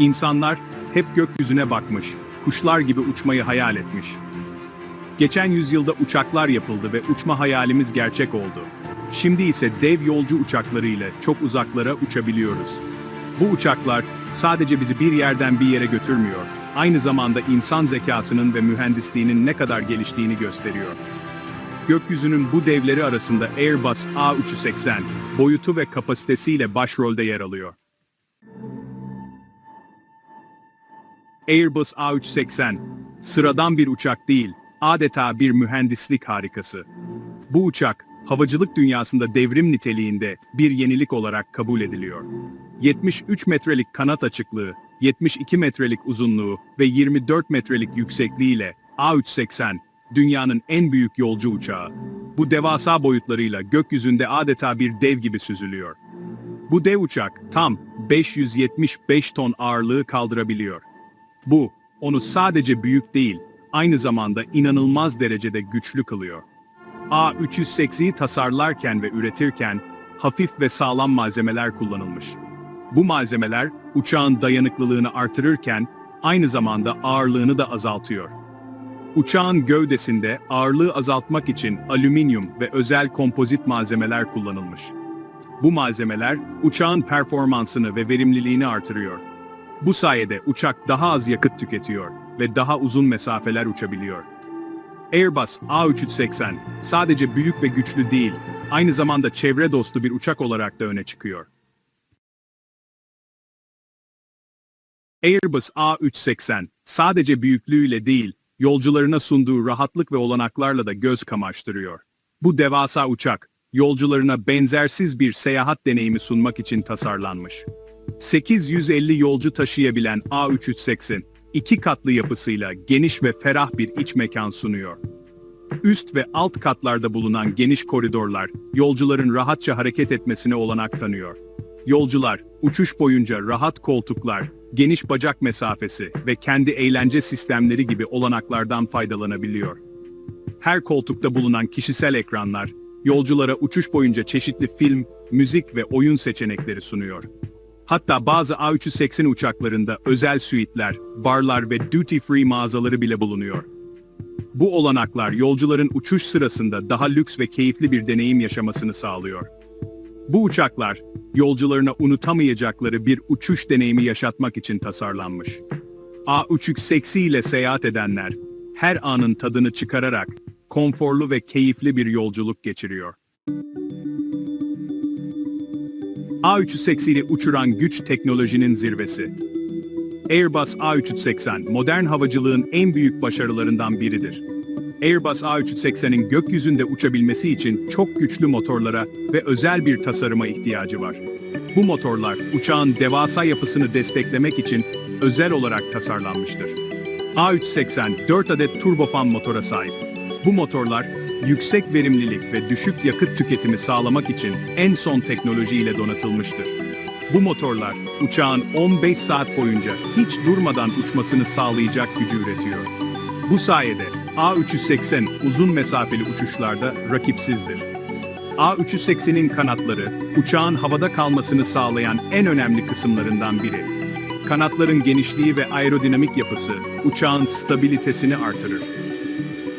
İnsanlar hep gökyüzüne bakmış, kuşlar gibi uçmayı hayal etmiş. Geçen yüzyılda uçaklar yapıldı ve uçma hayalimiz gerçek oldu. Şimdi ise dev yolcu uçaklarıyla çok uzaklara uçabiliyoruz. Bu uçaklar sadece bizi bir yerden bir yere götürmüyor, aynı zamanda insan zekasının ve mühendisliğinin ne kadar geliştiğini gösteriyor. Gökyüzünün bu devleri arasında Airbus A380, boyutu ve kapasitesiyle başrolde yer alıyor. Airbus A380, sıradan bir uçak değil, adeta bir mühendislik harikası. Bu uçak, havacılık dünyasında devrim niteliğinde bir yenilik olarak kabul ediliyor. 73 metrelik kanat açıklığı, 72 metrelik uzunluğu ve 24 metrelik yüksekliğiyle A380, dünyanın en büyük yolcu uçağı. Bu devasa boyutlarıyla gökyüzünde adeta bir dev gibi süzülüyor. Bu dev uçak tam 575 ton ağırlığı kaldırabiliyor. Bu, onu sadece büyük değil, aynı zamanda inanılmaz derecede güçlü kılıyor. A380'i tasarlarken ve üretirken hafif ve sağlam malzemeler kullanılmış. Bu malzemeler uçağın dayanıklılığını artırırken aynı zamanda ağırlığını da azaltıyor. Uçağın gövdesinde ağırlığı azaltmak için alüminyum ve özel kompozit malzemeler kullanılmış. Bu malzemeler uçağın performansını ve verimliliğini artırıyor. Bu sayede uçak daha az yakıt tüketiyor ve daha uzun mesafeler uçabiliyor. Airbus A380 sadece büyük ve güçlü değil, aynı zamanda çevre dostu bir uçak olarak da öne çıkıyor. Airbus A380 sadece büyüklüğüyle değil, yolcularına sunduğu rahatlık ve olanaklarla da göz kamaştırıyor. Bu devasa uçak, yolcularına benzersiz bir seyahat deneyimi sunmak için tasarlanmış. 850 yolcu taşıyabilen A380, iki katlı yapısıyla geniş ve ferah bir iç mekan sunuyor. Üst ve alt katlarda bulunan geniş koridorlar, yolcuların rahatça hareket etmesine olanak tanıyor. Yolcular, uçuş boyunca rahat koltuklar, geniş bacak mesafesi ve kendi eğlence sistemleri gibi olanaklardan faydalanabiliyor. Her koltukta bulunan kişisel ekranlar, yolculara uçuş boyunca çeşitli film, müzik ve oyun seçenekleri sunuyor. Hatta bazı A380 uçaklarında özel suitler, barlar ve duty free mağazaları bile bulunuyor. Bu olanaklar yolcuların uçuş sırasında daha lüks ve keyifli bir deneyim yaşamasını sağlıyor. Bu uçaklar, yolcularına unutamayacakları bir uçuş deneyimi yaşatmak için tasarlanmış. A380 ile seyahat edenler, her anın tadını çıkararak, konforlu ve keyifli bir yolculuk geçiriyor. A380 ile uçuran güç teknolojinin zirvesi. Airbus A380, modern havacılığın en büyük başarılarından biridir. Airbus A380'in gökyüzünde uçabilmesi için çok güçlü motorlara ve özel bir tasarıma ihtiyacı var. Bu motorlar, uçağın devasa yapısını desteklemek için özel olarak tasarlanmıştır. A380, 4 adet turbofan motora sahip. Bu motorlar, yüksek verimlilik ve düşük yakıt tüketimi sağlamak için en son teknolojiyle donatılmıştır. Bu motorlar, uçağın 15 saat boyunca hiç durmadan uçmasını sağlayacak gücü üretiyor. Bu sayede A380 uzun mesafeli uçuşlarda rakipsizdir. A380'in kanatları, uçağın havada kalmasını sağlayan en önemli kısımlarından biri. Kanatların genişliği ve aerodinamik yapısı, uçağın stabilitesini artırır.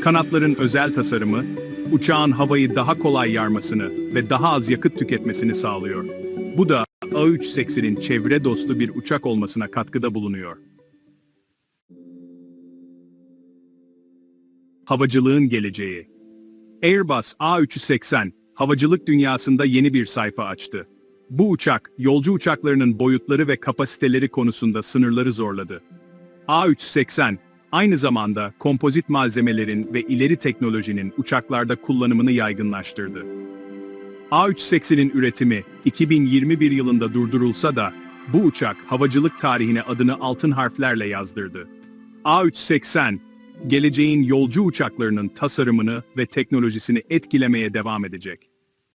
Kanatların özel tasarımı, uçağın havayı daha kolay yarmasını ve daha az yakıt tüketmesini sağlıyor. Bu da A380'in çevre dostu bir uçak olmasına katkıda bulunuyor. Havacılığın geleceği Airbus A380, havacılık dünyasında yeni bir sayfa açtı. Bu uçak, yolcu uçaklarının boyutları ve kapasiteleri konusunda sınırları zorladı. A380, aynı zamanda kompozit malzemelerin ve ileri teknolojinin uçaklarda kullanımını yaygınlaştırdı. A380'in üretimi 2021 yılında durdurulsa da bu uçak havacılık tarihine adını altın harflerle yazdırdı. A380, geleceğin yolcu uçaklarının tasarımını ve teknolojisini etkilemeye devam edecek.